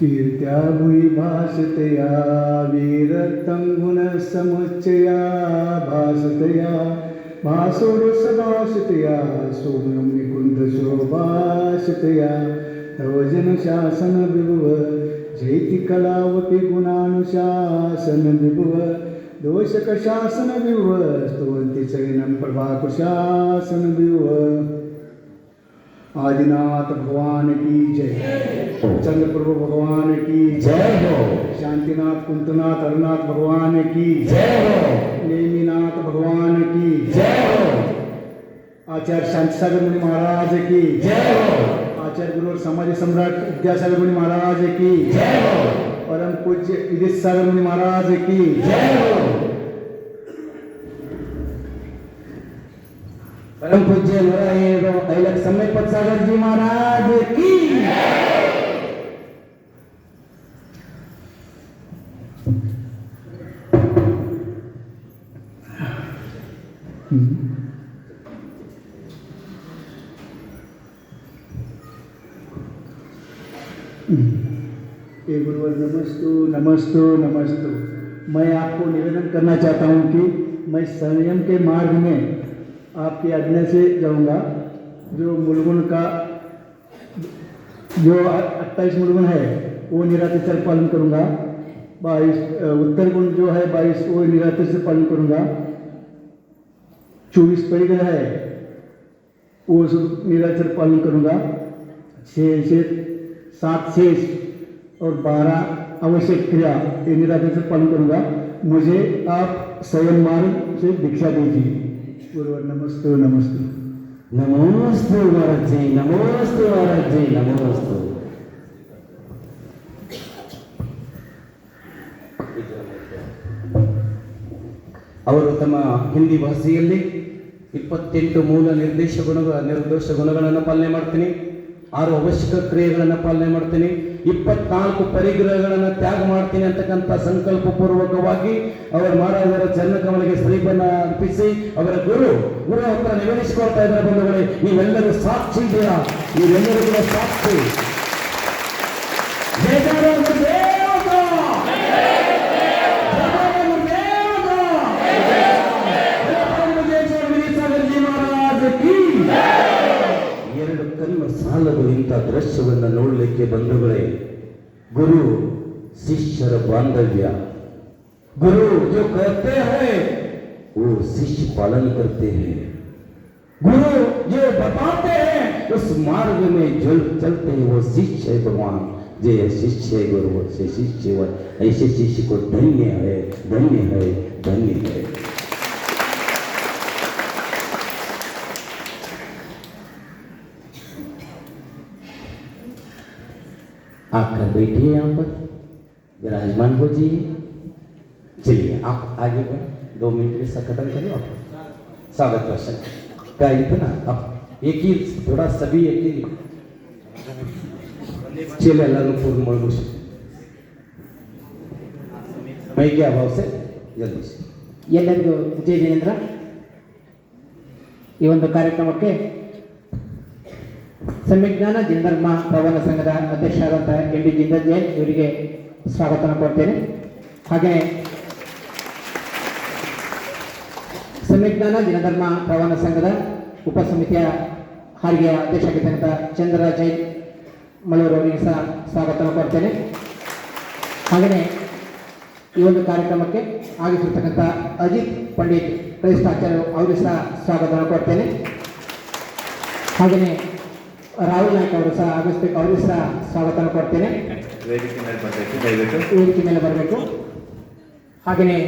कीर्त्या भुई भाषतया वीरतं गुणसमुच्चया भासतया भासोरसभाषतया सोनं निकुन्दशोभाषतया तव जनशासन विभुव जैति कलावपि गुणानुशासन विभुव दोषकशासन विभुव स्तुवन्ति चैनं प्रभाकुशासन विभुव आदिनाथ भगवान की जय। चंद्र प्रभु भगवान की जय। हो। शांतिनाथ कुंतनाथ हरनाथ भगवान की जय। हो। नेमिनाथ भगवान की जय। हो। आचार्य शांति सागर मुनि महाराज की जय हो। आचार्य गुरु समाज सम्राट विद्यासागर मुनि महाराज की जय हो। परम पूज्य विदित सागर मुनि महाराज की जय हो। परम पूज्य નરાયણો કૈલક સમય પક્ષાગરજી મહારાજ કી हे गुरुवर, नमस्तु नमस्तु नमस्तु। मैं आपको निवेदन करना चाहता हूँ कि मैं संयम के मार्ग में आपकी आज्ञा से जाऊँगा। जो मुलगुण का, जो अट्ठाईस मुलगुण है, वो निराते से पालन करूँगा। बाईस उत्तर गुण जो है बाईस, वो निराते से पालन करूँगा। चौबीस परिग्रह है, वो निराचर पालन करूँगा। छः सात शेष और बारह आवश्यक क्रिया, ये निराकरण से पालन करूँगा। मुझे आप स्वयं मार्ग से दीक्षा दीजिए। ಗುರುವರ್ ನಮಸ್ತು ನಮಸ್ತು. ನಮೋಸ್ತು ವಾರಜ್ಜಿ ನಮೋಸ್ತು ವಾರಜ್ಜಿ ನಮೋಸ್ತು. ಅವರು ತಮ್ಮ ಹಿಂದಿ ಭಾಷೆಯಲ್ಲಿ ಇಪ್ಪತ್ತೆಂಟು ಮೂಲ ನಿರ್ದೇಶ ಗುಣಗಳ ನಿರ್ದೋಷ ಗುಣಗಳನ್ನು ಪಾಲನೆ ಮಾಡ್ತೀನಿ, ಆರು ಅವಶ್ಯಕ ಕ್ರಿಯೆಗಳನ್ನು ಪಾಲನೆ ಮಾಡ್ತೀನಿ. ಇಪ್ಪತ್ನಾಲ್ಕು ಪರಿಗ್ರಹಗಳನ್ನು ತ್ಯಾಗ ಮಾಡ್ತೀನಿ ಅಂತಕ್ಕಂಥ ಸಂಕಲ್ಪ ಪೂರ್ವಕವಾಗಿ ಅವರ ಮಹಾರಾಜರ ಚರಣಕಮಲಿಗೆ ಸ್ತ್ರೀಪನ್ನ ಅರ್ಪಿಸಿ ಅವರ ಗುರು ಗುರು ಹತ್ರ ನಿವೇದಿಸಿಕೊಳ್ತಾ ಇದ್ದಾರೆ ಬಂಧುಗಳೇ, ನೀವೆಲ್ಲರೂ ಸಾಕ್ಷಿ ಇದ್ದೀರಾ ನೀವೆಲ್ಲರೂ ಕೂಡ ಸಾಕ್ಷಿ. ದೃಶ್ಯವನ್ನು ನೋಡಲಿಕ್ಕೆ ಬಂಧುಗಳೇ ಗುರು ಶಿಷ್ಯರ ಬಾಂಧವ್ಯ गुरु जो कहते हैं वो शिष्य पालन करते हैं गुरु जो बताते हैं उस मार्ग में जो चलते हैं वो शिष्य है भगवान जे शिष्य है गुरु से शिष्य हुआ। ऐसे शिष्य को धन्य है धन्य है धन्य है आकर बैठिए यहाँ पर विराजमान हो जाइए चलिए आप आगे बढ़ दो मिनट में सब खत्म करो आप स्वागत भाषण का इतना आप एक ही थोड़ा सभी एक ही चले अल्लाह पूर्ण मनुष्य मैं क्या भाव से जल्दी से ಎಲ್ಲರಿಗೂ ಜಯ ಜಯೇಂದ್ರ ಈ ಒಂದು ಕಾರ್ಯಕ್ರಮಕ್ಕೆ ಸಂವಿಜ್ಞಾನ ಜನಧರ್ಮ ಪ್ರವನ ಸಂಘದ ಅಧ್ಯಕ್ಷರಾದಂತಹ ಎಂ ಡಿ ಜಿಂದರ್ ಜೈನ್ ಇವರಿಗೆ ಸ್ವಾಗತವನ್ನು ಕೊಡ್ತೇನೆ ಹಾಗೆ ಸಂವಿಜ್ಞಾನ ಜನಧರ್ಮ ಪ್ರವಣ ಸಂಘದ ಉಪಸಮಿತಿಯ ಹಾರಿಗೆಯ ಅಧ್ಯಕ್ಷರಾಗಿದ್ದಂಥ ಚಂದ್ರ ಜೈನ್ ಮಳೂರು ಅವರಿಗೆ ಸಹ ಸ್ವಾಗತವನ್ನು ಕೊಡ್ತೇನೆ ಹಾಗೆಯೇ ಈ ಒಂದು ಕಾರ್ಯಕ್ರಮಕ್ಕೆ ಆಗಿರ್ತಕ್ಕಂಥ ಅಜಿತ್ ಪಂಡಿತ್ ಕ್ರೈಸ್ತಾಚಾರ್ಯರು ಅವರಿಗೆ ಸಹ ಸ್ವಾಗತವನ್ನು ಕೊಡ್ತೇನೆ ಹಾಗೆಯೇ ರಾಹುಲ್ ನಾಯ್ಕ ಅವರು ಸಹ ಆಗಮಿಸ್ಬೇಕು ಅವರು ಸಹ ಸ್ವಾಗತ ಕೊಡ್ತೇನೆ. ವೇದಿಕೆ ಮೇಲೆ ಬರಬೇಕು. ದಯವಿಟ್ಟು ಹಾಗೆಯೇ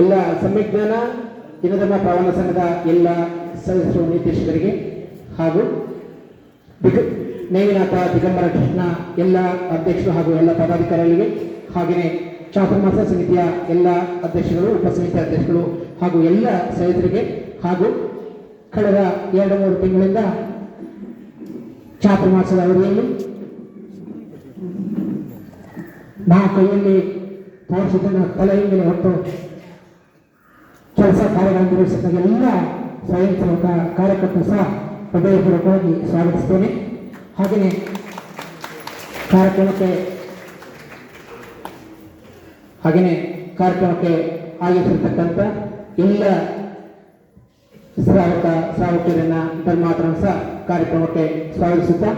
ಎಲ್ಲ ಸಂವಿಜ್ಞಾನ ದಿನಧರ್ಮ ಪ್ರವಣ ಸಂಘದ ಎಲ್ಲ ಸದಸ್ಯರು, ನಿರ್ದೇಶಕರಿಗೆ ಹಾಗೂ ದಿಗ, ನೇಮಿನಾಥ, ದಿಗಂಬರ ಕೃಷ್ಣ, ಎಲ್ಲ ಅಧ್ಯಕ್ಷರು ಹಾಗೂ ಎಲ್ಲ ಪದಾಧಿಕಾರಿಗಳಿಗೆ, ಹಾಗೆಯೇ ಚಾತುರ್ಮಾಸ ಸಮಿತಿಯ ಎಲ್ಲ ಅಧ್ಯಕ್ಷರು ಉಪಸಮಿತಿ ಅಧ್ಯಕ್ಷರು ಹಾಗೂ ಎಲ್ಲ ಸದಸ್ಯರಿಗೆ ಹಾಗೂ ಕಳೆದ ಎರಡು ಮೂರು ತಿಂಗಳಿಂದ ಚಾತುರ್ಮಾಸದ ಅವಧಿಯಲ್ಲಿ ನಾ ಕೈಯಲ್ಲಿ ತೋರಿಸಿದ್ದನ್ನು ತಲೆಯಿಂದಲೇ ಹೊತ್ತು ಕೆಲಸ ಕಾರ್ಯಗಳನ್ನು ನಿರ್ವಹಿಸಿದ ಎಲ್ಲ ಸ್ವಯಂ ಸೇವಕ ಕಾರ್ಯಕರ್ತರು ಸಹ ಹೃದಯಪೂರ್ವಕವಾಗಿ ಸ್ವಾಗತಿಸ್ತೇನೆ. ಹಾಗೆಯೇ ಕಾರ್ಯಕ್ರಮಕ್ಕೆ ಹಾಗೆಯೇ ಕಾರ್ಯಕ್ರಮಕ್ಕೆ ಆಗಿರ್ತಕ್ಕಂಥ ಎಲ್ಲ ಶ್ರಾವಕ ಶ್ರಾವಕರನ್ನ ತನ್ಮಾತ್ರ ಸಹ ಕಾರ್ಯಕ್ರಮಕ್ಕೆ ಸ್ವಾಗತಿಸುತ್ತಾ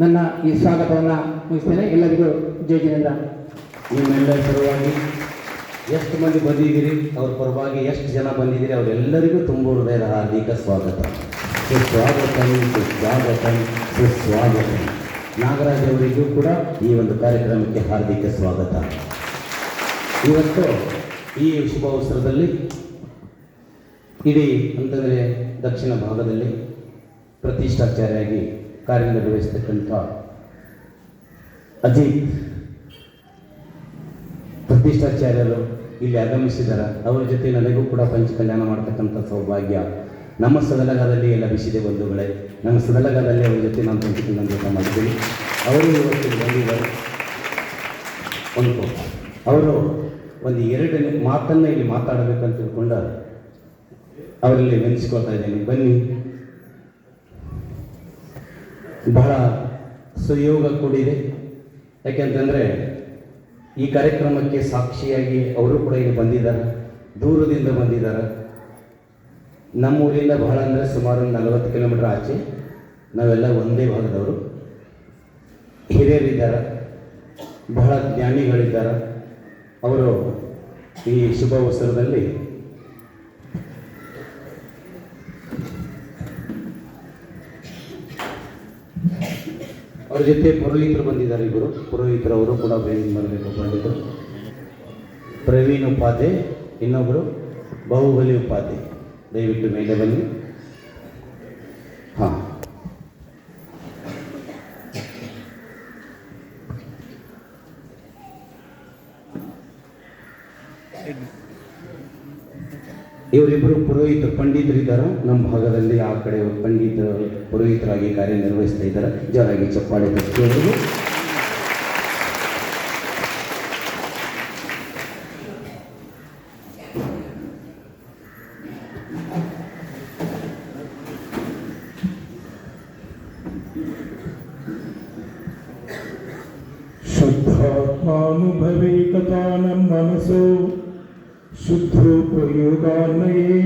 ನನ್ನ ಈ ಸ್ವಾಗತವನ್ನು ಮುಗಿಸ್ತೇನೆ. ಎಲ್ಲರಿಗೂ ಜೈ ಜಿನೇಂದ್ರ ನಿಮ್ಮೆಲ್ಲರ ಪರವಾಗಿ ಎಷ್ಟು ಮಂದಿ ಬಂದಿದ್ದೀರಿ, ಅವ್ರ ಪರವಾಗಿ ಎಷ್ಟು ಜನ ಬಂದಿದ್ದೀರಿ, ಅವರೆಲ್ಲರಿಗೂ ತುಂಬ ಹೃದಯದ ಹಾರ್ದಿಕ ಸ್ವಾಗತ. ಸುಸ್ವಾಗತಂ ಸುಸ್ವಾಗತಂ ಸುಸ್ವಾಗತಂ. ನಾಗರಾಜ್ ಅವರಿಗೂ ಕೂಡ ಈ ಒಂದು ಕಾರ್ಯಕ್ರಮಕ್ಕೆ ಹಾರ್ದಿಕ ಸ್ವಾಗತ. ಇವತ್ತು ಈ ಶುಭ ಅವಸರದಲ್ಲಿ ಇಡೀ ಅಂತಂದರೆ ದಕ್ಷಿಣ ಭಾಗದಲ್ಲಿ ಪ್ರತಿಷ್ಠಾಚಾರಿಯಾಗಿ ಕಾರ್ಯನಿರ್ವಹಿಸ್ತಕ್ಕಂಥ ಅಜಿತ್ ಪ್ರತಿಷ್ಠಾಚಾರ್ಯರು ಇಲ್ಲಿ ಆಗಮಿಸಿದ್ದಾರೆ. ಅವರ ಜೊತೆ ನನಗೂ ಕೂಡ ಪಂಚ ಕಲ್ಯಾಣ ಮಾಡ್ತಕ್ಕಂಥ ಸೌಭಾಗ್ಯ. ನಮ್ಮ ಸದಲಗದಲ್ಲಿ ಲಭಿಸಿದೆ ಬಂಧುಗಳೇ ನಮ್ಮ ಸದಲಗದಲ್ಲಿ ಅವರ ಜೊತೆ ನಾನು ಪಂಚ ಕಲ್ಯಾಣ ಜೊತೆ ಮಾಡಿದ್ದೀನಿ ಅವರು ಇವತ್ತು ಬಂದಿದ್ದಾರೆ. ಒಂದು ಅವರು ಒಂದು ಎರಡನೇ ಮಾತನ್ನು ಇಲ್ಲಿ ಮಾತಾಡಬೇಕಂತ ತಿಳ್ಕೊಂಡ ಅವರಲ್ಲಿ ನೆನೆಸ್ಕೊಳ್ತಾ ಇದ್ದೀನಿ. ಬನ್ನಿ. ಬಹಳ ಸುಯೋಗ ಕೂಡಿದೆ. ಯಾಕೆಂತಂದರೆ ಈ ಕಾರ್ಯಕ್ರಮಕ್ಕೆ ಸಾಕ್ಷಿಯಾಗಿ ಅವರು ಕೂಡ ಇಲ್ಲಿ ಬಂದಿದ್ದಾರೆ. ದೂರದಿಂದ ಬಂದಿದ್ದಾರೆ. ನಮ್ಮ ಊರಿಂದ ಬಹಳ ಅಂದರೆ ಸುಮಾರು ನಲವತ್ತು ಕಿಲೋಮೀಟರ್ ಆಚೆ. ನಾವೆಲ್ಲ ಒಂದೇ ಭಾಗದವರು. ಹಿರಿಯರಿದ್ದಾರೆ. ಬಹಳ ಜ್ಞಾನಿಗಳಿದ್ದಾರೆ. ಅವರು ಈ ಶುಭ ಅವಸರದಲ್ಲಿ ಅವ್ರ ಜೊತೆ ಪುರೋಹಿತರು ಬಂದಿದ್ದಾರೆ ಇಬ್ಬರು ಪುರೋಹಿತರು ಅವರು ಕೂಡ ಬೇಗ ಮಾಡಬೇಕು ಬಂದಿದ್ದರು ಪ್ರವೀಣ್ ಉಪಾಧ್ಯಾಯ ಇನ್ನೊಬ್ಬರು ಬಾಹುಬಲಿ ಉಪಾಧ್ಯಾಯ. ದಯವಿಟ್ಟು ಮೇಲೆ ಬನ್ನಿ ಹಾಂ ಇವರಿಬ್ಬರು ಪುರೋಹಿತರು ಪಂಡಿತರಿದ್ದಾರೆ. ನಮ್ಮ ಭಾಗದಲ್ಲಿ ಆ ಕಡೆ ಪಂಡಿತ ಪುರೋಹಿತರಾಗಿ ಕಾರ್ಯನಿರ್ವಹಿಸ್ತಾ ಇದ್ದಾರೆ. ಜೋರಾಗಿ ಚಪ್ಪಾಳೆ ತೋರಿಸೋದು ಶುದ್ಧಾತ್ಮಾನುಭವೀಕತಾನಂ ಮನಸ್ಸು. शुद्धोपयोगान्वये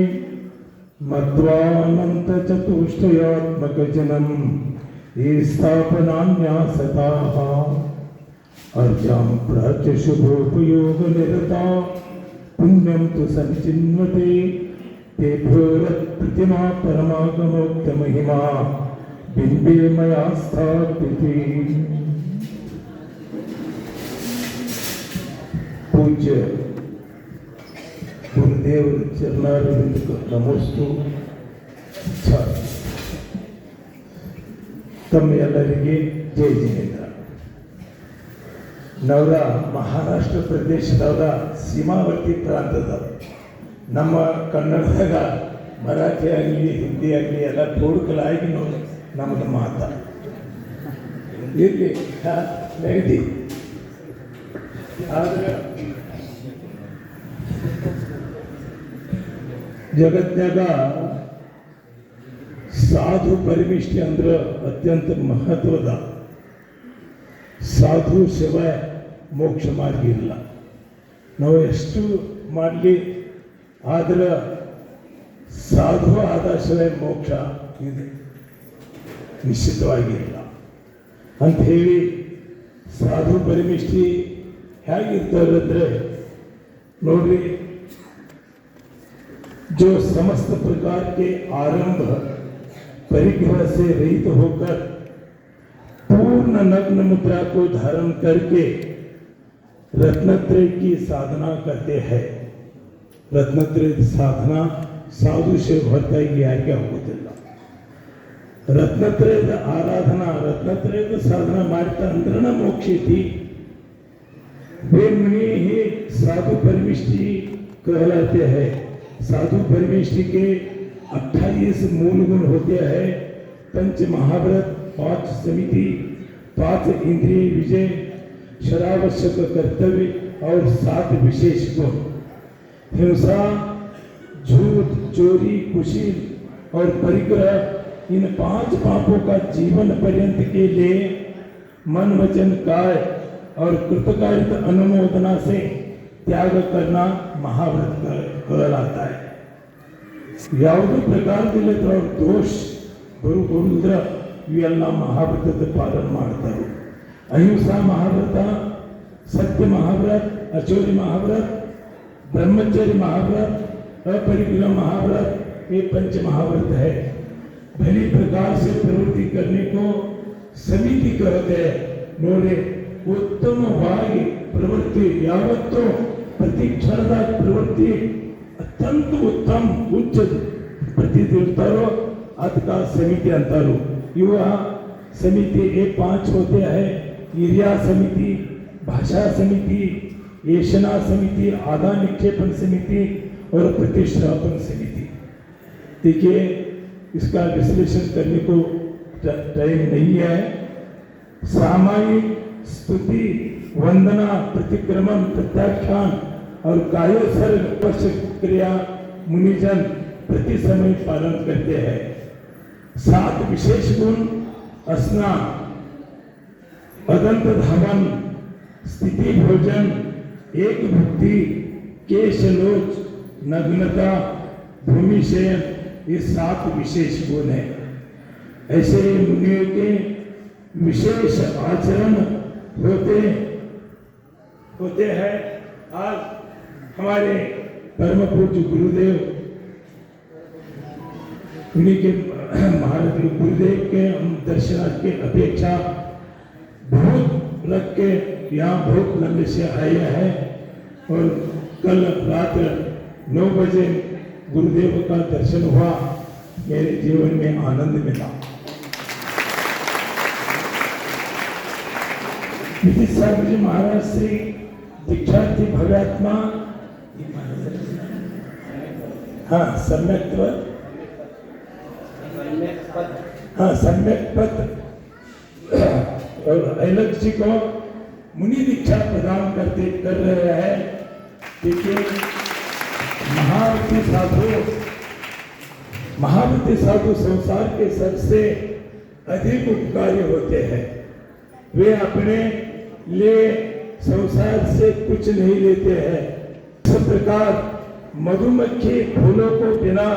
मध्वानन्तचतुष्टयात्मकजनम् ये स्थापनान्यासताः अर्जां प्राच्यशुभोपयोगनिरता पुण्यं तु सञ्चिन्वते तेभ्यो प्रतिमा परमागमोक्तमहिमा मया पूज्य ಗುರುದೇವರು ಚರಣಾರವಿಂದಕ್ಕೆ ನಮಸ್ತು. ತಮ್ಮ ಎಲ್ಲರಿಗೆ ಜೈ ಜಯೇಂದ್ರ ನವರ ಮಹಾರಾಷ್ಟ್ರ ಪ್ರದೇಶದವರ ಸೀಮಾವರ್ತಿ ಪ್ರಾಂತದ ನಮ್ಮ ಕನ್ನಡದಾಗ ಮರಾಠಿ ಆಗಲಿ, ಹಿಂದಿ ಆಗಲಿ, ಎಲ್ಲ ತೋಡ್ಕಲಾಗಿ ನೋಡಿ ನಮ್ಮದು ಮಾತ. ಇರಲಿ ಆದ್ರೆ ಜಗತ್ನಾಗ ಸಾಧು ಪರಿಮಿಷ್ಠಿ ಅಂದ್ರೆ ಅತ್ಯಂತ ಮಹತ್ವದ ಸಾಧು ಸೇವೆ ಮೋಕ್ಷ ಮಾರ್ಗ ಇಲ್ಲ. ನಾವು ಎಷ್ಟು ಮಾಡಲಿ, ಆದ್ರೆ ಸಾಧು ಆದ ಸೇವೆ ಮೋಕ್ಷ ಇದೆ ನಿಶ್ಚಿತವಾಗಿಲ್ಲ ಅಂತ ಹೇಳಿ ಸಾಧು ಪರಿಮಿಷ್ಠಿ ಹೇಗಿರ್ತಾರೆ ಅಂದರೆ ನೋಡ್ರಿ जो समस्त प्रकार के आरंभ परिग्रह से रहित होकर पूर्ण नग्न मुद्रा को धारण करके रत्नत्रय की साधना करते हैं रत्नत्रय साधना ಸಾಧು ಸೇವೆ ಹೊರತಾಗಿ ಯಾರಿಗೆ ಆಗುವುದಿಲ್ಲ ರತ್ನತ್ರಯದ ಆರಾಧನಾ ರತ್ನತ್ರಯದ ಸಾಧನ ಮಾಡ್ತಾ ಅಂದ್ರೆ ಮೋಕ್ಷ ಐತಿ वे मुनि ही साधु परमिष्टि कहलाते हैं साधु परमिष्टि के 28 मूल गुण होते हैं। पंच महाव्रत, पाँच समिति, पाँच इंद्रिय विजय, शरावश्यक कर्तव्य और सात विशेष गुण। हिंसा, झूठ, चोरी, कुशील और परिग्रह, इन पाँच पापों का जीवन पर्यंत के लिए मन, वचन, काय और कृतकारित अनुमोदना से त्याग करना महाव्रत कह- कहलाता है ಯಾವುದೇ ಪ್ರಕಾರದಲ್ಲಿ ಅವ್ರ ದೋಷ ಬರು ಬರುವುದ್ರ ಇವೆಲ್ಲ ಮಹಾವ್ರತದ ಪಾಲನೆ ಮಾಡ್ತಾರೆ ಅಹಿಂಸಾ ಮಹಾವ್ರತ सत्य महाव्रत अचौरी महाव्रत ब्रह्मचर्य महाव्रत अपरिग्रह महाव्रत ये पंच महाव्रत है भली प्रकार से प्रवृत्ति करने को समिति कहते हैं ನೋಡ್ರಿ ಉತ್ತಮವಾಗಿ ಪ್ರವೃತ್ತಿ ಯಾವತ್ತೂ ಪ್ರತಿ ಕ್ಷಣದ ಪ್ರವೃತ್ತಿ ಅತ್ಯಂತ ಉತ್ತಮ ಉಚ್ಚ ಪ್ರತಿ ಇರ್ತಾರೋ ಅದಕ್ಕೆ ಸಮಿತಿ ಅಂತಾರೋ ಇವ समिति ये पांच होते हैं ईर्या समिति भाषा समिति येषणा समिति आदान निक्षेपण समिति और प्रतिष्ठापन समिति देखिए इसका विश्लेषण करने को ट- टाइम नहीं है सामायिक स्तुति वंदना प्रतिक्रमण प्रत्याख्यान और कायोसर्ग स्पर्श क्रिया मुनिजन प्रति समय पालन करते हैं। सात विशेष गुण स्नान अदंत धावन, स्थिति भोजन, एक भक्ति केशलोच नग्नता, भूमि शयन, ये सात विशेष गुण है। ऐसे मुनियों के विशेष आचरण होते होते हैं। आज हमारे परम पूज्य गुरुदेव। उन्हीं के महाराज गुरुदेव के हम दर्शनार्थ की अपेक्षा बहुत रख के यहाँ बहुत लंबे से आए हैं और कल रात नौ बजे गुरुदेव का दर्शन हुआ, मेरे जीवन में आनंद मिला। महाराज श्री दीक्षार्थी भव्यात्मा हाँ सम्यक्त्व हाँ सम्यक पद। और ऐलक जी को मुनि दीक्षा प्रदान करते, कर रहे हैं। देखिए महावती साधु महावती साधु संसार के सबसे अधिक उपकारी होते हैं। वे अपने लिए संसार से कुछ नहीं लेते हैं। इस प्रकार मधुमक्खी फूलों को बिना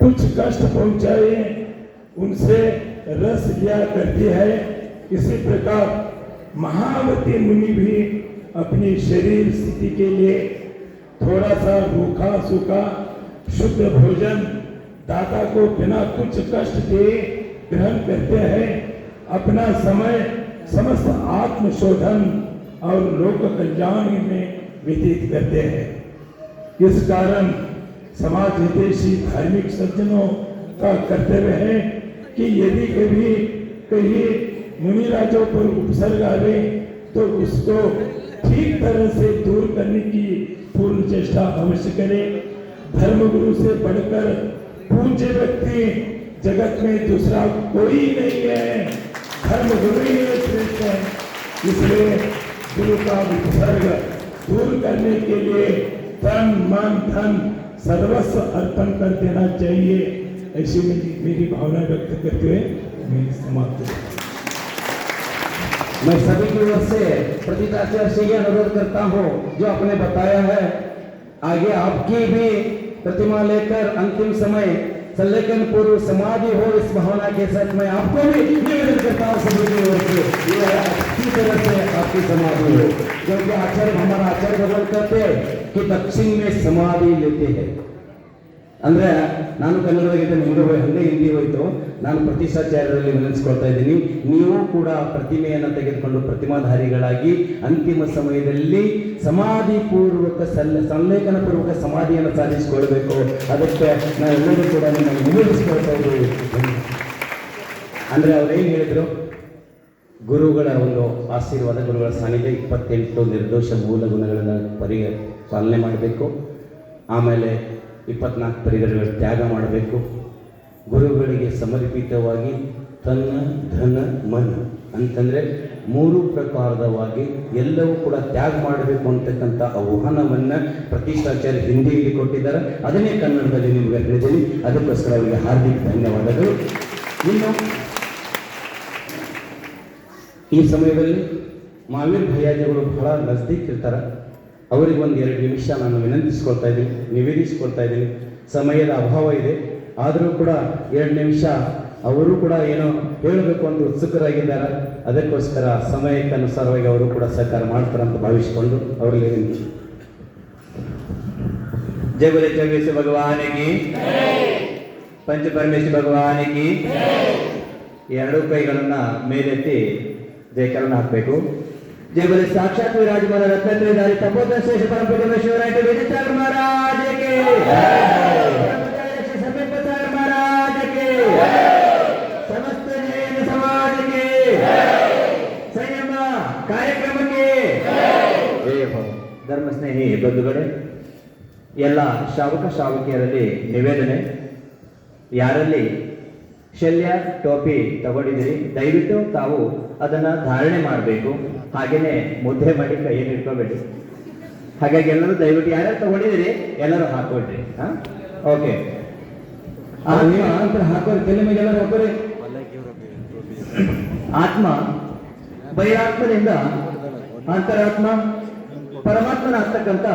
कुछ कष्ट पहुँचाए उनसे रस लिया करती है। इसी प्रकार महावती मुनि भी अपनी शरीर स्थिति के लिए थोड़ा सा रूखा सूखा शुद्ध भोजन दाता को बिना कुछ कष्ट के ग्रहण करते हैं। अपना समय समस्त आत्मशोधन और लोक कल्याण में व्यतीत करते हैं। इस कारण समाज हितैषी धार्मिक सज्जनों का कर्तव्य है कि यदि कभी कहीं मुनिराजों पर उपसर्ग आवे तो उसको ठीक तरह से दूर करने की पूर्ण चेष्टा अवश्य करें। धर्मगुरु से बढ़कर पूज्य व्यक्ति जगत में दूसरा कोई नहीं है। धर्मगुरु ही श्रेष्ठ है। इसलिए गुरु का उपसर्ग दूर करने के लिए तन मन धन सर्वस्व अर्पण कर देना चाहिए। ऐसी मेरी मेरी भावना व्यक्त करते हुए मैं समाप्त मैं सभी की ओर से प्रतिभा से यह अनुरोध करता हूँ, जो आपने बताया है, आगे आपकी भी प्रतिमा लेकर अंतिम समय संलेखन पूर्व समाधि हो इस भावना के साथ मैं आपको भी निवेदन करता हूँ, सभी की ओर से। ये अच्छी तरह से आपकी समाधि हो क्योंकि आचार्य हमारा आचार्य भगवान कहते हैं कि दक्षिण में समाधि लेते हैं। ಅಂದ್ರೆ ನಾನು ಕನ್ನಡದ ಗೀತೆ ಹೋಗಿ ಹಂಗೆ ಹಿಂದಿ ಹೋಯ್ತು. ನಾನು ಪ್ರತಿಷ್ಠಾಚಾರ್ಯರಲ್ಲಿ ವಿನಂತಿಸ್ಕೊಳ್ತಾ ಇದ್ದೀನಿ. ನೀವು ಕೂಡ ಪ್ರತಿಮೆಯನ್ನು ತೆಗೆದುಕೊಂಡು ಪ್ರತಿಮಾಧಾರಿಗಳಾಗಿ ಅಂತಿಮ ಸಮಯದಲ್ಲಿ ಸಮಾಧಿ ಪೂರ್ವಕ ಸಲ್ಲ ಸಂಲೇಖನ ಪೂರ್ವಕ ಸಮಾಧಿಯನ್ನು ಸಾಧಿಸಿಕೊಳ್ಬೇಕು. ಅದಕ್ಕೆ ನಾವೆಲ್ಲರೂ ಕೂಡ ನಿಮ್ಮನ್ನು ವಿನಂತಿಸ್ಕೊಳ್ತಾ ಇದ್ದೀವಿ. ಅಂದ್ರೆ ಅವ್ರು ಏನು ಹೇಳಿದ್ರು? ಗುರುಗಳ ಒಂದು ಆಶೀರ್ವಾದ, ಗುರುಗಳ ಸಾನ್ನಿಧ್ಯ ಇಪ್ಪತ್ತೆಂಟು ನಿರ್ದೋಷ ಮೂಲ ಗುಣಗಳನ್ನು ಪರಿ ಪಾಲನೆ ಮಾಡಬೇಕು. ಆಮೇಲೆ ಇಪ್ಪತ್ನಾಲ್ಕು ಪರಿಗರಗಳ ತ್ಯಾಗ ಮಾಡಬೇಕು. ಗುರುಗಳಿಗೆ ಸಮರ್ಪಿತವಾಗಿ ತನ್ನ ಧನ, ಮನ ಅಂತಂದರೆ ಮೂರು ಪ್ರಕಾರದವಾಗಿ ಎಲ್ಲವೂ ಕೂಡ ತ್ಯಾಗ ಮಾಡಬೇಕು ಅಂತಕ್ಕಂಥ ಆಹ್ವಾನವನ್ನು ಪ್ರತಿಷ್ಠಾಚಾರ್ಯ ಹಿಂದಿಯಲ್ಲಿ ಕೊಟ್ಟಿದ್ದಾರೆ. ಅದನ್ನೇ ಕನ್ನಡದಲ್ಲಿ ನಿಮಗೆ ಹೇಳಿದ್ದೀನಿ. ಅದಕ್ಕೋಸ್ಕರ ಅವರಿಗೆ ಹಾರ್ದಿಕ ಧನ್ಯವಾದಗಳು. ಇನ್ನು ಈ ಸಮಯದಲ್ಲಿ ಮಾವೀರ್ ಭಯ್ಯಾಜಿಗಳು ಬಹಳ ನಜದೀಕ್ ಇರ್ತಾರೆ. ಅವರಿಗೆ ಒಂದು ಎರಡು ನಿಮಿಷ ನಾನು ವಿನಂತಿಸ್ಕೊಳ್ತಾ ಇದ್ದೀನಿ ನಿವೇದಿಸ್ಕೊಳ್ತಾ ಇದ್ದೀನಿ ಸಮಯದ ಅಭಾವ ಇದೆ ಆದರೂ ಕೂಡ ಎರಡು ನಿಮಿಷ ಅವರು ಕೂಡ ಏನೋ ಹೇಳಬೇಕು ಅಂತ ಉತ್ಸುಕರಾಗಿದ್ದಾರೆ ಅದಕ್ಕೋಸ್ಕರ ಸಮಯಕ್ಕೆ ಅನುಸಾರವಾಗಿ ಅವರು ಕೂಡ ಸಹಕಾರ ಮಾಡ್ತಾರೆ ಅಂತ ಭಾವಿಸಿಕೊಂಡು ಅವರಿಗೆ ವಿನಂತಿ जय बोले जगदीश भगवान की पंच परमेश्वर भगवान की ಈ ಎರಡೂ ಕೈಗಳನ್ನ ಮೇಲೆತ್ತಿ ಜಯಕರಣ ಹಾಕಬೇಕು ಜಯ बोले ಸಾಕ್ಷಾತ್ ವಿರಾಜಮಾನ ರತ್ನತ್ರಯಧಾರಿ ತಪೋಧನ ಶ್ರೇಷ್ಠ ಪರಮ ಪರಮೇಶ್ವರ ವಿಜಯಸಾಗರ ಮಹಾರಾಜ के समीप सागर महाराज के समस्त जैन समाज के ಸಂಯಮ ಕಾರ್ಯಕ್ರಮಕ್ಕೆ ಜಯ ಭವ. ಧರ್ಮ ಸ್ನೇಹಿ ಬಂಧುಗಳೇ ಎಲ್ಲ ಶ್ರಾವಕ ಶ್ರಾವಕಿಯರಲ್ಲಿ ನಿವೇದನೆ ಯಾರಲ್ಲಿ ಶಲ್ಯ ಟೋಪಿ ತಗೊಂಡಿದ್ದೀರಿ. ದಯವಿಟ್ಟು ತಾವು ಅದನ್ನ ಧಾರಣೆ ಮಾಡಬೇಕು. ಹಾಗೇನೆ ಮುದ್ದೆ ಮಾಡಿ ಕೈಯಲ್ಲಿ ಇಟ್ಕೋಬೇಡಿ. ಹಾಗಾಗಿ ಎಲ್ಲರೂ ದಯವಿಟ್ಟು ಯಾರ್ಯಾರು ತಗೊಂಡಿದ್ದೀರಿ ಎಲ್ಲರೂ ಹಾಕೊಳ್ರಿ. ಹಾ? ಓಕೆ ಹಾಕೋರಿ. ತಲೆ ಮೇಲೆ ಎಲ್ಲರೂ ಹಾಕೋರಿ. ಆತ್ಮ ಬಹಿರಾತ್ಮದಿಂದ ಅಂತರಾತ್ಮ ಪರಮಾತ್ಮನ ಆಗ್ತಕ್ಕಂಥ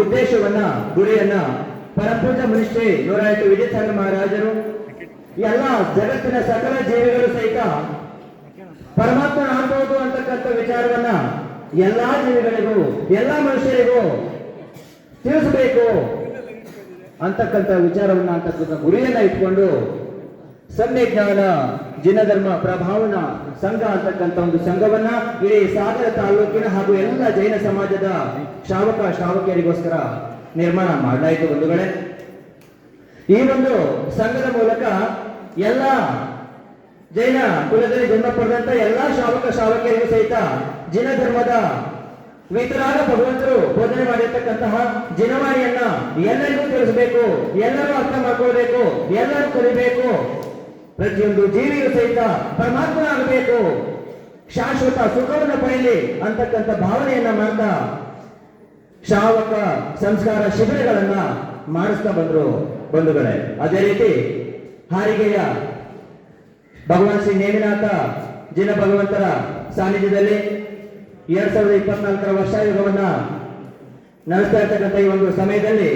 ಉದ್ದೇಶವನ್ನ ಗುರಿಯನ್ನ ಪರಪೂಜ ಮನುಷ್ಯ ನೂರಾಯಿತು ವಿಜಯಸಾಗರ ಮಹಾರಾಜರು ಎಲ್ಲ ಜಗತ್ತಿನ ಸಕಲ ಜೀವಿಗಳು ಸಹಿತ ಪರಮಾತ್ಮನ ಆಗ್ಬೋದು ಅಂತಕ್ಕಂಥ ವಿಚಾರವನ್ನ ಎಲ್ಲಾ ಜೀವಿಗಳಿಗೂ, ಎಲ್ಲಾ ಮನುಷ್ಯರಿಗೂ ತಿಳಿಸಬೇಕು ಅಂತಕ್ಕಂಥ ವಿಚಾರವನ್ನ ಅಂತಕ್ಕಂಥ ಗುರಿಯನ್ನ ಇಟ್ಕೊಂಡು ಸಮ್ಯ ಜ್ಞಾನ, ಜಿನಧರ್ಮ ಪ್ರಭಾವನ ಸಂಘ ಅಂತಕ್ಕಂಥ ಒಂದು ಸಂಘವನ್ನ ಇಡೀ ಸಾಗರ ತಾಲೂಕಿನ ಹಾಗೂ ಎಲ್ಲ ಜೈನ ಸಮಾಜದ ಶ್ರಾವಕ, ಶ್ರಾವಕಿಯರಿಗೋಸ್ಕರ ನಿರ್ಮಾಣ ಮಾಡಲಾಯಿತು ಬಂಧುಗಳೇ. ಈ ಒಂದು ಸಂಘದ ಮೂಲಕ ಎಲ್ಲ ಜೈನ ಕುಲದಲ್ಲಿ ಜನ್ಮ ಪಡೆದಂತ ಎಲ್ಲಾ ಶ್ರಾವಕ ಶ್ರಾವಕಿಯರಿಗೂ ಸಹಿತ ಜಿನ ಧರ್ಮದ ವಿತರಾಗ ಭಗವಂತರು ಬೋಧನೆ ಮಾಡಿರ್ತಕ್ಕಂತಹ ಜಿನವಾಣಿಯನ್ನ ಎಲ್ಲರಿಗೂ ತಿಳಿಸಬೇಕು ಎಲ್ಲರೂ ಅರ್ಥ ಮಾಡ್ಕೊಳ್ಬೇಕು, ಎಲ್ಲರೂ ಕಲಿಬೇಕು. ಪ್ರತಿಯೊಂದು ಜೀವಿಯು ಸಹಿತ ಪರಮಾತ್ಮನಾಗಬೇಕು ಶಾಶ್ವತ ಸುಖವನ್ನು ಪಡೆಯಲಿ ಅಂತಕ್ಕಂಥ ಭಾವನೆಯನ್ನ ಮಾಡ್ತಾ ಶ್ರಾವಕ ಸಂಸ್ಕಾರ ಶಿಬಿರಗಳನ್ನ ಮಾಡಿಸ್ತಾ ಬಂದ್ರು ಬಂಧುಗಳೇ. ಅದೇ ರೀತಿ ಹಾರಿಗೆಯ ಭಗವಾನ್ ಶ್ರೀ ನೇಮಿನಾಥ ಜಿನ ಭಗವಂತರ ಸಾನ್ನಿಧ್ಯದಲ್ಲಿ ಎರಡ್ ಸಾವಿರದ ಇಪ್ಪತ್ನಾಲ್ಕರ ವರ್ಷಾಯುಗವನ್ನ ನಡೆಸ್ತಾ ಇರ್ತಕ್ಕಂಥ ಈ ಒಂದು ಸಮಯದಲ್ಲಿ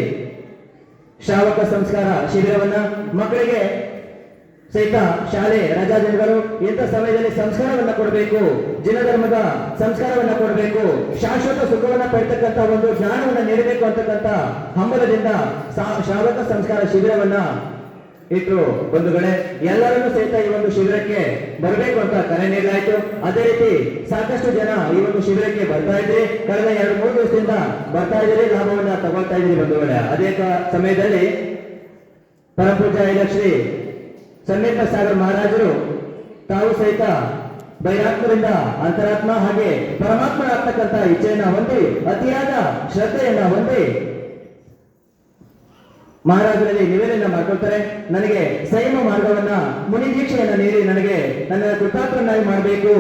ಶಾವಕ ಸಂಸ್ಕಾರ ಶಿಬಿರವನ್ನ ಮಕ್ಕಳಿಗೆ ಸಹಿತ ಶಾಲೆ ರಜಾ ದಿನಗಳು ಇಂಥ ಸಮಯದಲ್ಲಿ ಸಂಸ್ಕಾರವನ್ನ ಕೊಡಬೇಕು ಜಿನ ಧರ್ಮದ ಸಂಸ್ಕಾರವನ್ನ ಕೊಡಬೇಕು, ಶಾಶ್ವತ ಸುಖವನ್ನ ಪಡೆತಕ್ಕಂತ ಒಂದು ಜ್ಞಾನವನ್ನ ನೀಡಬೇಕು ಅಂತಕ್ಕಂತ ಹಂಬಲದಿಂದ ಶಾಶ್ವತ ಸಂಸ್ಕಾರ ಶಿಬಿರವನ್ನ ಇಟ್ರು ಬಂಧುಗಳೇ, ಎಲ್ಲರನ್ನೂ ಸಹಿತ ಈ ಒಂದು ಶಿಬಿರಕ್ಕೆ ಬರಬೇಕು ಅಂತ ಕರೆ ನೀಡಲಾಯಿತು. ಅದೇ ರೀತಿ ಸಾಕಷ್ಟು ಜನ ಈ ಒಂದು ಶಿಬಿರಕ್ಕೆ ಬರ್ತಾ ಇದ್ರಿ. ಕಳೆದ ಎರಡು, ಮೂರು ದಿವಸದಿಂದ ಬರ್ತಾ ಇದ್ರಿ ಲಾಭವನ್ನ ತಗೊಳ್ತಾ ಇದ್ದೀರಿ ಬಂಧುಗಳೇ. ಅದೇ ಸಮಯದಲ್ಲಿ ಪರಪೂಜಾ ಶ್ರೀ ಸನ್ನಿಧ ಸಾಗರ್ ಮಹಾರಾಜರು ತಾವು ಸಹಿತ ಬೈರಾತ್ಮರಿಂದ ಅಂತರಾತ್ಮ ಹಾಗೆ ಪರಮಾತ್ಮ ಆಗ್ತಕ್ಕಂಥ ಇಚ್ಛೆಯನ್ನ ಹೊಂದಿ, ಅತಿಯಾದ ಶ್ರದ್ಧೆಯನ್ನ ಹೊಂದಿ ಮಹಾರಾಜರಲ್ಲಿ ನಿವೇದನೆ ಮಾಡ್ಕೊಳ್ತಾರೆ. ನನಗೆ ಸೈಮ ಮಾರ್ಗವನ್ನ, ಮುನಿ ದೀಕ್ಷೆಯನ್ನ ನೀಡಿ ನನಗೆ ನನ್ನ ಕೃತಾರ್ಥನಾಗಿ ಮಾಡಬೇಕು.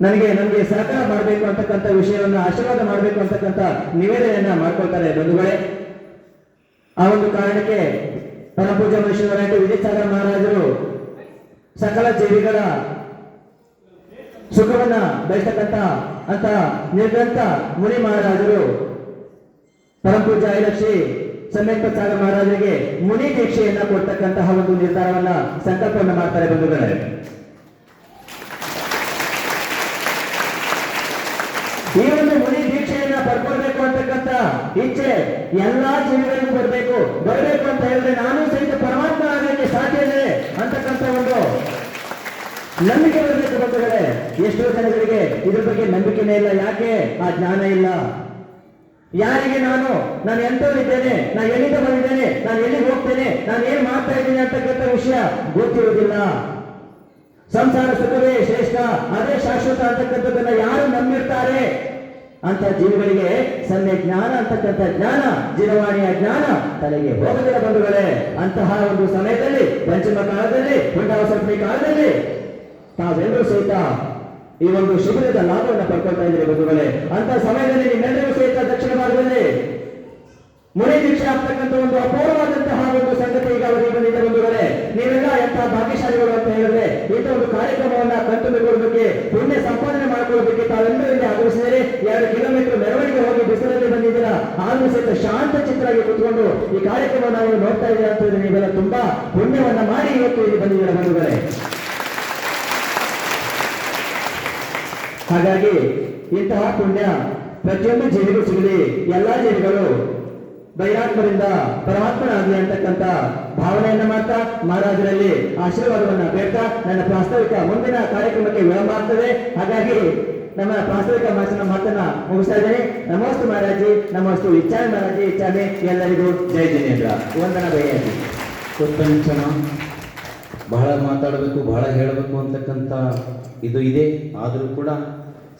ನನಗೆ ನನಗೆ ಸಹಕಾರ ಮಾಡಬೇಕು ಅಂತಕ್ಕಂಥ ವಿಷಯವನ್ನ ಆಶೀರ್ವಾದ ಮಾಡಬೇಕು ಅಂತಕ್ಕಂಥ ನಿವೇದನೆಯನ್ನ ಮಾಡ್ಕೊಳ್ತಾರೆ ಬಂಧುಗಳೇ. ಆ ಒಂದು ಕಾರಣಕ್ಕೆ ಪರಪೂಜ ಮಹೇಶ್ವರ ವಿಜಯಸಾಗರ ಮಹಾರಾಜರು, ಸಕಲ ಜೀವಿಗಳ ಸುಖವನ್ನ ಬಯಸ್ತಕ್ಕಂತ ಅಂತ ನಿರ್ಗಂತ ಮುನಿ ಮಹಾರಾಜರು, ಪರಪೂಜ ಐಲಕ್ಷಿ ಸಮೇತ ಸಾಗರ ಮಹಾರಾಜರಿಗೆ ಮುನಿ ದೀಕ್ಷೆಯನ್ನ ಕೊಡ್ತಕ್ಕಂತಹ ಒಂದು ನಿರ್ಧಾರವನ್ನ ಸಂಕಲ್ಪವನ್ನು ಮಾಡ್ತಾರೆ ಬಂಧುಗಳೇ ಈ ಒಂದು ಮುನಿ ದೀಕ್ಷೆಯನ್ನ ಪಡ್ಕೊಳ್ಬೇಕು ಅಂತಕ್ಕಂಥ ಇಚ್ಛೆ ಎಲ್ಲಾ ಜೀವಿಗಳಿಗೂ ಬರಬೇಕು. ಬರಬೇಕು ಅಂತ ಹೇಳಿದ್ರೆ ನಾನು ಸಹಿತ ಪರಮಾತ್ಮ ಆಗಲಿಕ್ಕೆ ಸಾಧ್ಯ ಇದೆ ಅಂತಕ್ಕಂಥ ಒಂದು ನಂಬಿಕೆ ಬರಬೇಕು ಬಂಧುಗಳೇ. ಎಷ್ಟೋ ಜನಗಳಿಗೆ ಇದ್ರ ಬಗ್ಗೆ ನಂಬಿಕೆನೇ ಇಲ್ಲ. ಯಾಕೆ? ಆ ಜ್ಞಾನ ಇಲ್ಲ. ಯಾರಿಗೆ ನಾನು? ನಾನು ಎಂತವರಿದ್ದೇನೆ ನಾನು ಎಲ್ಲಿಂದ ಬಂದಿದ್ದೇನೆ? ನಾನು ಎಲ್ಲಿಗೆ ಹೋಗ್ತೇನೆ? ನಾನು ಏನ್ ಮಾಡ್ತಾ ಇದ್ದೀನಿ ಅಂತಕ್ಕಂಥ ವಿಷಯ ಗೊತ್ತಿರುವುದಿಲ್ಲ. ಸಂಸಾರ ಸುಖವೇ ಶ್ರೇಷ್ಠ. ಅದೇ ಶಾಶ್ವತ ಅಂತಕ್ಕಂಥದ್ದನ್ನ ಯಾರು ನಂಬಿರ್ತಾರೆ? ಅಂತ ಜೀವಿಗಳಿಗೆ ಸನ್ನೆ ಜ್ಞಾನ, ಅಂತಕ್ಕಂಥ ಜ್ಞಾನ, ಜೀವವಾಣಿಯ ಜ್ಞಾನ ತಲೆಗೆ ಹೋಗದಿರ ಬಂಧುಗಳೇ, ಅಂತಹ ಒಂದು ಸಮಯದಲ್ಲಿ, ಪಂಚಮ ಕಾಲದಲ್ಲಿ ಹುಂಡಾವಸರ್ಪಣಿ ಕಾಲದಲ್ಲಿ ತಾವೆಲ್ಲರೂ ಸಹಿತ ಈ ಒಂದು ಶಿಬಿರದ ಲಾಭವನ್ನು ಪಡ್ಕೊಳ್ತಾ ಇದ್ದೀರಿ ಬಂಧುಗಳೇ. ಅಂತ ಸಮಯದಲ್ಲಿ ನಿಮ್ಮೆಲ್ಲರೂ ಸಹಿತ ದಕ್ಷಿಣ ಭಾಗದಲ್ಲಿ ಮುನಿ ದೀಕ್ಷೆ ಆಗ್ತಕ್ಕಂಥ ಒಂದು ಅಪೂರ್ವವಾದಂತಹ ಒಂದು ಸಂಗತಿ ಈಗ ಅವರಿಗೆ ಬಂದಿದೆ ಬಂಧುಗಳೇ ನೀವೆಲ್ಲ ಎಂತಹ ಭಾಗ್ಯಶಾಲಿಗಳು ಅಂತ ಹೇಳಿದ್ರೆ ಇಂಥ ಒಂದು ಕಾರ್ಯಕ್ರಮವನ್ನ ಕಂತುಕೊಳ್ಳೋದಕ್ಕೆ ಪುಣ್ಯ ಸಂಪಾದನೆ ಮಾಡ್ಕೊಳ್ಳೋದಕ್ಕೆ ತಾವೆಲ್ಲರಿಂದ ಇಲ್ಲಿ ಆಗಮಿಸಿದರೆ, ಎರಡು ಕಿಲೋಮೀಟರ್ ಮೆರವಣಿಗೆ ಹೋಗಿ ಬಿಸಿಲಲ್ಲಿ ಬಂದಿದ್ದೀರಾ? ಆದ್ರೂ ಶಾಂತ ಚಿತ್ರವಾಗಿ ಕುತ್ಕೊಂಡು ಈ ಕಾರ್ಯಕ್ರಮ ನಾವು ನೋಡ್ತಾ ಇದ್ದೀರಾ ಅಂತ ಹೇಳಿದ್ರೆ ನೀವೆಲ್ಲ ತುಂಬಾ ಪುಣ್ಯವನ್ನ ಮಾಡಿ ಇವತ್ತು ಇಲ್ಲಿ ಬಂದಿದ್ದೀರಾ ಬಂಧುಗಳೇ. ಹಾಗಾಗಿ ಇಂತಹ ಪುಣ್ಯ ಪ್ರತಿಯೊಂದು ಜೀವಿಗೂ ಸಿಗಲಿ, ಎಲ್ಲಾ ಜೀವಿಗಳು ಬೈರಾತ್ಮರಿಂದ ಪರಮಾತ್ಮನಾಗಲಿ ಅಂತಕ್ಕಂಥ ಭಾವನೆಯನ್ನ ಮಾಡ್ತಾ ಮಹಾರಾಜರಲ್ಲಿ ಆಶೀರ್ವಾದವನ್ನ ಬೇಡ್ತಾ ನನ್ನ ಪ್ರಾಸ್ತಾವಿಕ ಮುಂದಿನ ಕಾರ್ಯಕ್ರಮಕ್ಕೆ ವಿಳಂಬ ಆಗ್ತದೆ. ಹಾಗಾಗಿ ನಮ್ಮ ಪ್ರಾಸ್ತಾವಿಕ ಮಾಸಿನ ಮಾತನ್ನ ಮುಗಿಸ್ತಾ ಇದ್ದೇನೆ. ನಮಸ್ತು ಮಹಾರಾಜಿ, ನಮಸ್ತು ಇಚ್ಛಾ ಮಹಾರಾಜಿ ಇಚ್ಛಾಮೆ ಎಲ್ಲರಿಗೂ ಜೈ ಜಿನೇಂದ್ರ. ವಂದನ ಬೈರಾಜಿ ಉತ್ತಮ ಬಹಳ ಮಾತಾಡಬೇಕು, ಬಹಳ ಹೇಳಬೇಕು ಅಂತಕ್ಕಂಥ ಇದು ಇದೆ. ಆದರೂ ಕೂಡ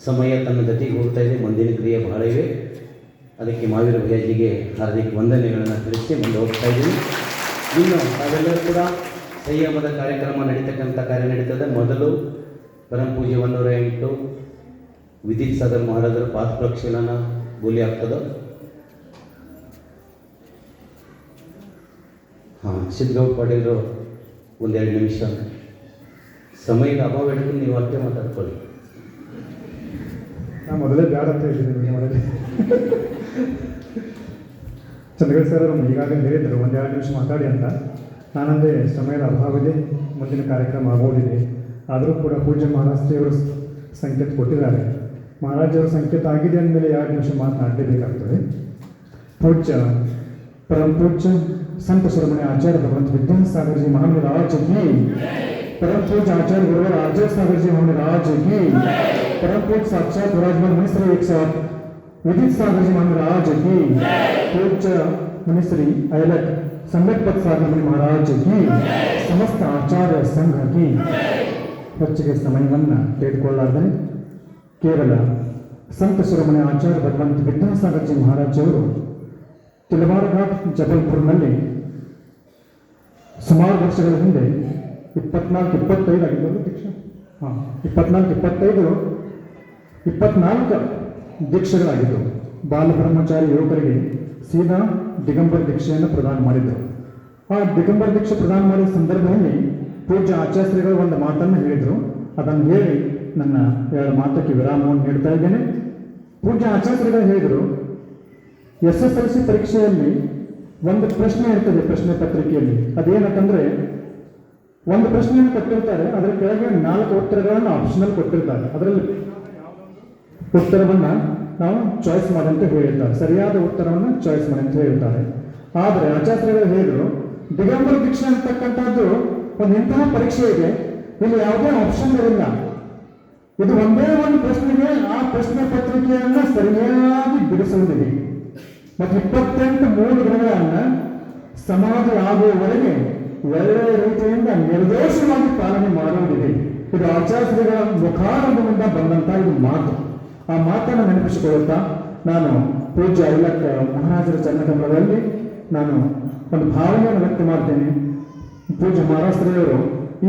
ಸಮಯ ತನ್ನ ಗತಿಗೆ ಹೋಗ್ತಾ ಇದೆ. ಮುಂದಿನ ಕ್ರಿಯೆ ಬಹಳ ಇವೆ. ಅದಕ್ಕೆ ಮಾವೀರ ಭಯ್ಯಾಜಿಗೆ ಹಾರ್ದಿಕ ವಂದನೆಗಳನ್ನು ತಿಳಿಸಿ ಮುಂದೆ ಹೋಗ್ತಾ ಇದ್ದೀನಿ. ಇನ್ನು ತಾವೆಲ್ಲರೂ ಕೂಡ ಸಂಯಮದ ಕಾರ್ಯಕ್ರಮ ನಡೀತಕ್ಕಂಥ ಕಾರ್ಯ ನಡೀತದೆ. ಮೊದಲು ಪರಂ ಪೂಜೆ ಒಂದೂರ ಎಂಟು ವಿದಿತ್ ಸದರ್ ಮಹಾರಾಜರ ಪಾದ ಪ್ರಕ್ಷೇಲನ ಬೋಲಿ ಆಗ್ತದೆ. ಹಾಂ ಸಿದ್ಧಗೌಡ ಪಾಟೀಲರು ಒಂದೆರಡು ನಿಮಿಷ. ಸಮಯದ ಅಭಾವ ಹಿಡಿದು ನೀವು ಅಷ್ಟೇ ಮಾತಾಡ್ಕೊಳ್ಳಿ. ನಾ ಮೊದಲೇ ಬೇಡ ಅಂತ ಹೇಳಿದ್ದೀನಿ ಮನೆಯಲ್ಲಿ. ಚಂದ್ರಗಡ ಸರ್ ಅವರು ಈಗಾಗಲೇ ಒಂದೆರಡು ನಿಮಿಷ ಮಾತಾಡಿ ಅಂತ ನಾನಂದೇ ಸಮಯದ ಅಭಾವವಿದೆ ಮುಂದಿನ ಕಾರ್ಯಕ್ರಮ ಆಗೋದಿದೆ ಆದರೂ ಕೂಡ ಪೂಜ್ಯ ಮಹಾರಾಷ್ಟ್ರಿಯವರು ಸಂಕೇತ ಕೊಟ್ಟಿದ್ದಾರೆ ಮಹಾರಾಜರ ಸಂಕೇತ ಆಗಿದೆ ಅಂದಮೇಲೆ ಎರಡು ನಿಮಿಷ ಮಾತನಾಡಲೇಬೇಕಾಗ್ತದೆ ಪೂಜ್ಯ ಪರಂ ಪೂಜ್ಯ ಸಂತ ಶಿರೋಮಣಿ ಆಚಾರ್ಯ ಭಗವಂತ ವಿದ್ಯಾಸಾಗರ್ಜಿ ಮಹಾಮಿ ರಾಜಗಿ ಪರಂ ಪೂಜ್ಯ ಆಚಾರ್ಯ ಗುರುವಾರ ಆಚಾರ್ಯ ಸಾಗರ್ಜಿ ಮಹಾಮಿ ರಾಜಗಿ ಪರಂ ಪೂಜ್ಯ ಸಾಕ್ಷಾತ್ ಗುರಾಜ್ ಮಣಿಸರು विराजमान मुनिश्री एक साथ विदित सागर जी महाराज की पूज्य मुनिश्री अयलक संगत पद सागर मुनि महाराज की समस्त आचार्य संघ की ಹೆಚ್ಚಿಗೆ ಸಮಯವನ್ನು ತೆಗೆದುಕೊಳ್ಳಲಾರದೆ ಕೇವಲ ಸಂತ ಶಿರೋಮಣಿ ಆಚಾರ್ಯ ಭಗವಂತ ವಿದ್ಯಾಸಾಗರ್ ಜಿ ಮಹಾರಾಜ್ ಅವರು ತಿಲವಾರ ಘಾಟ್ ಜಬಲ್ಪುರ್ನಲ್ಲಿ ಸುಮಾರು ವರ್ಷಗಳ ಹಿಂದೆ ಇಪ್ಪತ್ನಾಲ್ಕು ಇಪ್ಪತ್ತೈದು ಆಗಿದ್ದವು ದೀಕ್ಷೆ ಹಾಂ ಇಪ್ಪತ್ನಾಲ್ಕು ಇಪ್ಪತ್ತೈದು ಇಪ್ಪತ್ನಾಲ್ಕು ದೀಕ್ಷೆಗಳಾಗಿದ್ದವು ಬಾಲಬ್ರಹ್ಮಚಾರಿ ಯುವಕರಿಗೆ ಸೀದಾ ದಿಗಂಬರ ದೀಕ್ಷೆಯನ್ನು ಪ್ರದಾನ ಮಾಡಿದರು. ಆ ದಿಗಂಬರ ದೀಕ್ಷೆ ಪ್ರದಾನ ಮಾಡಿದ ಸಂದರ್ಭದಲ್ಲಿ ಪೂಜ್ಯ ಆಚಾರ್ಯಗಳು ಒಂದು ಮಾತನ್ನು ಹೇಳಿದರು. ಅದನ್ನು ಹೇಳಿ ನನ್ನ ಎರಡು ಮಾತಕ್ಕೆ ವಿರಾಮವನ್ನು ನೀಡ್ತಾ ಇದ್ದೇನೆ. ಪೂಜ್ಯ ಆಚಾರ್ಯಗಳು ಹೇಳಿದರು, ಎಸ್ ಎಸ್ ಎಲ್ ಸಿ ಪರೀಕ್ಷೆಯಲ್ಲಿ ಒಂದು ಪ್ರಶ್ನೆ ಇರ್ತದೆ ಪ್ರಶ್ನೆ ಪತ್ರಿಕೆಯಲ್ಲಿ. ಅದೇನಂತಂದ್ರೆ, ಒಂದು ಪ್ರಶ್ನೆಯನ್ನು ಕೊಟ್ಟಿರ್ತಾರೆ, ಅದರ ಕೆಳಗೆ ನಾಲ್ಕು ಉತ್ತರಗಳನ್ನು ಆಪ್ಷನಲ್ ಕೊಟ್ಟಿರ್ತಾರೆ. ಅದರಲ್ಲಿ ಉತ್ತರವನ್ನ ನಾವು ಚಾಯ್ಸ್ ಮಾಡಿ ಅಂತ ಸರಿಯಾದ ಉತ್ತರವನ್ನು ಚಾಯ್ಸ್ ಮಾಡಿ ಅಂತ ಹೇಳ್ತಾರೆ. ಆದರೆ ಆಚಾರ್ಯರು ಹೇಳಿದ್ರು, ದಿಗಂಬರ ದೀಕ್ಷೆ ಅಂತಕ್ಕಂಥದ್ದು ಒಂದು ಇಂತಹ ಪರೀಕ್ಷೆಗೆ ಇಲ್ಲಿ ಯಾವುದೇ ಆಪ್ಷನ್ ಇರಲಿಲ್ಲ. ಇದು ಒಂದೇ ಒಂದು ಪ್ರಶ್ನೆಗೆ ಆ ಪ್ರಶ್ನೆ ಪತ್ರಿಕೆಯನ್ನು ಸರಿಯಾಗಿ ಬಿಡಿಸುವುದಿದೆ. ಮತ್ತು ಇಪ್ಪತ್ತೆಂಟು ಮೂರು ದಿನಗಳನ್ನು ಸಮಾಧಿ ಆಗುವವರೆಗೆ ಒಳ್ಳೆಯ ರೀತಿಯಿಂದ ನಿರ್ದೋಷವಾಗಿ ಪಾಲನೆ ಮಾಡುವುದಿದೆ. ಇದು ಆಚಾರ್ಯಗಳ ಮುಖಾರಂಭದಿಂದ ಬಂದಂತಹ ಇದು ಮಾತು. ಆ ಮಾತನ್ನು ನೆನಪಿಸಿಕೊಳ್ಳುತ್ತಾ ನಾನು ಪೂಜ್ಯ ಇಲಾಖ ಮಹಾರಾಜರ ಚರಣಕಮಲದಲ್ಲಿ ನಾನು ಒಂದು ಭಾವನೆಯನ್ನು ವ್ಯಕ್ತ ಮಾಡ್ತೇನೆ. ಪೂಜ್ಯ ಮಹಾರಾಷ್ಟ್ರದವರು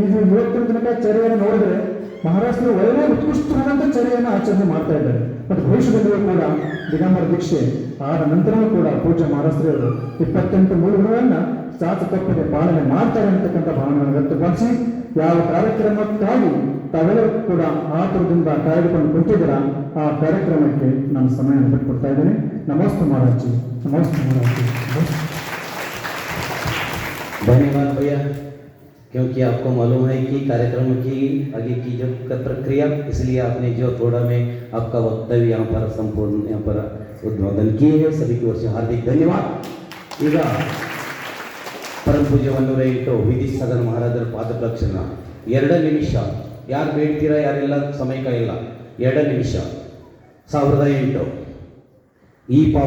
ಈಗ ಇವತ್ತಿನ ತನಕ ಚರ್ಯೆಯನ್ನು ನೋಡಿದ್ರೆ ಮಹಾರಾಷ್ಟ್ರ ಒಳ್ಳೆಯ ಉತ್ಕೃಷ್ಟವಾದಂಥ ಚರ್ಯೆಯನ್ನು ಆಚರಣೆ ಮಾಡ್ತಾ ಇದ್ದಾರೆ. ಮತ್ತು ಭವಿಷ್ಯದಲ್ಲಿಯೂ ಕೂಡ ದಿಗಂಬರ ದೀಕ್ಷೆ ಆದ ನಂತರವೂ ಕೂಡ ಪೂಜ್ಯ ಮಹಾರಾಷ್ಟ್ರದವರು ಇಪ್ಪತ್ತೆಂಟು ಮೂಲಗಳನ್ನು ಸಾಕು ತಪ್ಪದೆ ಪಾಲನೆ ಮಾಡ್ತಾರೆ ಅಂತಕ್ಕಂಥ ಭಾವನೆಯನ್ನು ವ್ಯಕ್ತಪಡಿಸಿ ಯಾವ ಕಾರ್ಯಕ್ರಮಕ್ಕಾಗಿ ತಾವೆಲ್ಲರೂ ಕೂಡ ಆತುರದಿಂದ ಕಾಯ್ದುಕೊಂಡು ಕುಂತಿದ್ದೀರ ಆ ಕಾರ್ಯಕ್ರಮಕ್ಕೆ ನಾನು ಸಮಯವನ್ನು ಬಿಟ್ಕೊಡ್ತಾ ಇದ್ದೇನೆ ನಮಸ್ತೆ ಮಹಾರಾಜಿ ನಮಸ್ತೆ ಮಹಾರಾಜಿ ನಮಸ್ತೆ धन्यवाद भैया क्योंकि आपको मालूम है कि कार्यक्रम की आगे की जो क- प्रक्रिया इसलिए आपने जो थोड़ा में आपका वक्तव्य यहाँ पर संपूर्ण यहाँ पर उद्बोधन किए हैं सभी की ओर से हार्दिक धन्यवाद ಈಗ ಪರಮ ಪೂಜ್ಯ ಒಂದೂರ ಎಂಟು ವಿಧಿ ಸದನ ಮಹಾರಾಜರ ಪಾದಪ್ರಕ್ಷಣ ಎರಡು ನಿಮಿಷ ಯಾರು ಬೇಡ್ತೀರಾ ಯಾರಿಲ್ಲ ಸಮಯ ಇಲ್ಲ. ಎರಡು ನಿಮಿಷ. ಸಾವಿರದ ಎಂಟು. ಈ ಪಾವ